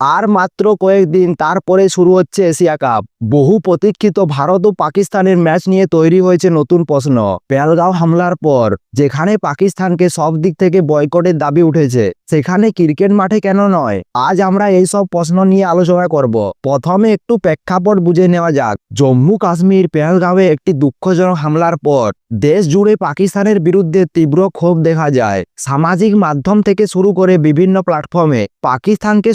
আর মাত্র কয়েকদিন তারপরে শুরু হচ্ছে এশিয়া কাপ। বহু প্রতীক্ষিত ভারত ও পাকিস্তানের ম্যাচ নিয়ে তৈরি হয়েছে নতুন প্রশ্ন। পেলগাঁও হামলার পর, যেখানে পাকিস্তানকে সব দিক থেকে বয়কটের দাবি উঠেছে, সেখানে ক্রিকেট মাঠে কেন নয়? আজ আমরা এই সব প্রশ্ন নিয়ে আলোচনা করব। প্রথমে একটু প্রেক্ষাপট বুঝে নেওয়া যাক। জম্মু কাশ্মীর পেহলগাঁওয়ে একটি দুঃখজনক হামলার পর, দেশ জুড়ে পাকিস্তানের বিরুদ্ধে তীব্র ক্ষোভ দেখা যায়। সামাজিক মাধ্যম থেকে শুরু করে বিভিন্ন প্ল্যাটফর্মে, পাকিস্তানকে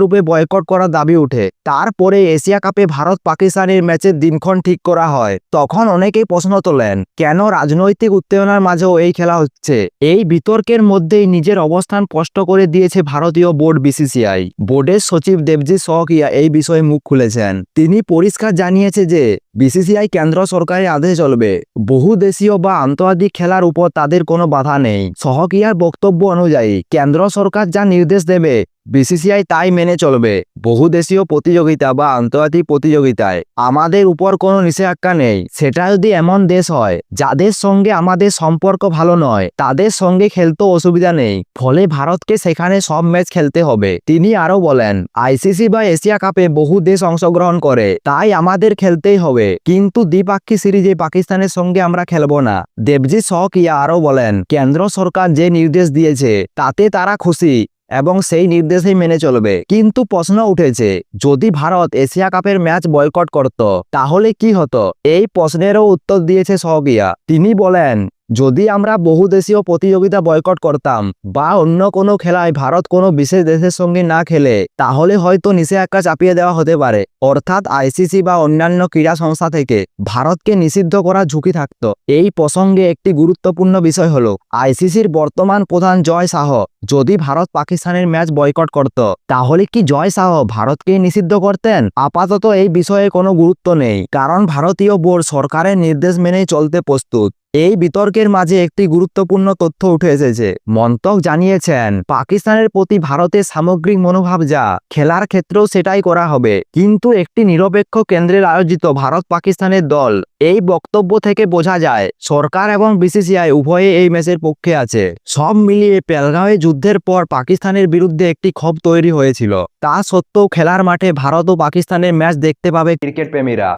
সম্পূর্ণরূপে বয়কট করার দাবি উঠে। তারপরে এশিয়া কাপে ভারত পাকিস্তানের ম্যাচের দিনক্ষণ ঠিক করা হয়। তখন অনেকেই প্রশ্ন তোলেন, কেন রাজনৈতিক উত্তেজনার মাঝেও এই খেলা হচ্ছে? এই বিতর্কের মধ্যেই নিজের অবস্থান স্পষ্ট করে দিয়েছে ভারতীয় বোর্ড বিসিসিআই। বোর্ডের সচিব দেবজিৎ সহকিয়া এই বিষয়ে মুখ খুলেছেন। তিনি পরিষ্কার জানিয়েছে যে, বিসিসিআই কেন্দ্র সরকারের আদেশ চলবে। বহু দেশীয় বা আন্তর্জাতিক খেলার উপর তাদের কোনো বাধা নেই। সহকিয়ার বক্তব্য অনুযায়ী, কেন্দ্র সরকার যা নির্দেশ দেবে বিসিসিআই তাই মেনে চলবে। বহুদেশীয় প্রতিযোগিতা বা আন্তর্জাতিক প্রতিযোগিতায় আমাদের উপর কোনো নিষেধাজ্ঞা নেই। সেটা যদি এমন দেশ হয়, যাদের সঙ্গে আমাদের সম্পর্ক ভালো নয়, তাদের সঙ্গে খেলতে অসুবিধা নেই। ফলে ভারতকে সেখানে সব ম্যাচ খেলতে হবে। তিনি আরও বলেন আইসিসি বা এশিয়া কাপে বহু দেশ অংশগ্রহণ করে, তাই আমাদের খেলতেই হবে। কিন্তু দ্বিপাক্ষিক সিরিজে পাকিস্তানের সঙ্গে আমরা খেলব না। দেবজিৎ সহকিয়া আরও বলেন, কেন্দ্র সরকার যে নির্দেশ দিয়েছে, তাতে তারা খুশি। এবং সেই নির্দেশেই মেনে চলবে। কিন্তু প্রশ্ন উঠেছে, যদি ভারত এশিয়া কাপের ম্যাচ বয়কট করত, তাহলে কি হতো? এই প্রশ্নেরও উত্তর দিয়েছে সহগিয়া। তিনি বলেন যদি আমরা বহুদেশীয় প্রতিযোগিতা বয়কট করতাম বা অন্য কোনো খেলায় ভারত কোনো বিশেষ দেশের সঙ্গে না খেলে, তাহলে হয়তো নিষেধাজ্ঞা চাপিয়ে দেওয়া হতে পারে। অর্থাৎ আইসিসি বা অন্যান্য ক্রীড়া সংস্থা থেকে ভারতকে নিষিদ্ধ করার ঝুঁকি থাকত। এই প্রসঙ্গে একটি গুরুত্বপূর্ণ বিষয় হল, আইসিসির বর্তমান প্রধান জয় শাহ যদি ভারত পাকিস্তানের ম্যাচ বয়কট করত, তাহলে কি জয় শাহ ভারতকে নিষিদ্ধ করতেন? আপাতত এই বিষয়ে কোনো গুরুত্ব নেই, কারণ ভারতীয় বোর্ড সরকারের নির্দেশ মেনেই চলতে প্রস্তুত। এই বিতর্কের মাঝে একটি গুরুত্বপূর্ণ তথ্য উঠে এসেছে। মন্তক জানিয়েছেন, পাকিস্তানের প্রতি ভারতের সামগ্রিক মনোভাব যা, খেলার ক্ষেত্রেও সেটাই করা হবে। কিন্তু একটি নিরপেক্ষ কেন্দ্রের আয়োজিত ভারত পাকিস্তানের দল, এই বক্তব্য থেকে বোঝা যায়, সরকার এবং বিসিসিআই উভয়ে এই ম্যাচের পক্ষে আছে। সব মিলিয়ে পেলগাঁওয়ে যুদ্ধের পর পাকিস্তানের বিরুদ্ধে একটি ক্ষোভ তৈরি হয়েছিল। তা সত্ত্বেও খেলার মাঠে ভারত ও পাকিস্তানের ম্যাচ দেখতে পাবে ক্রিকেট প্রেমীরা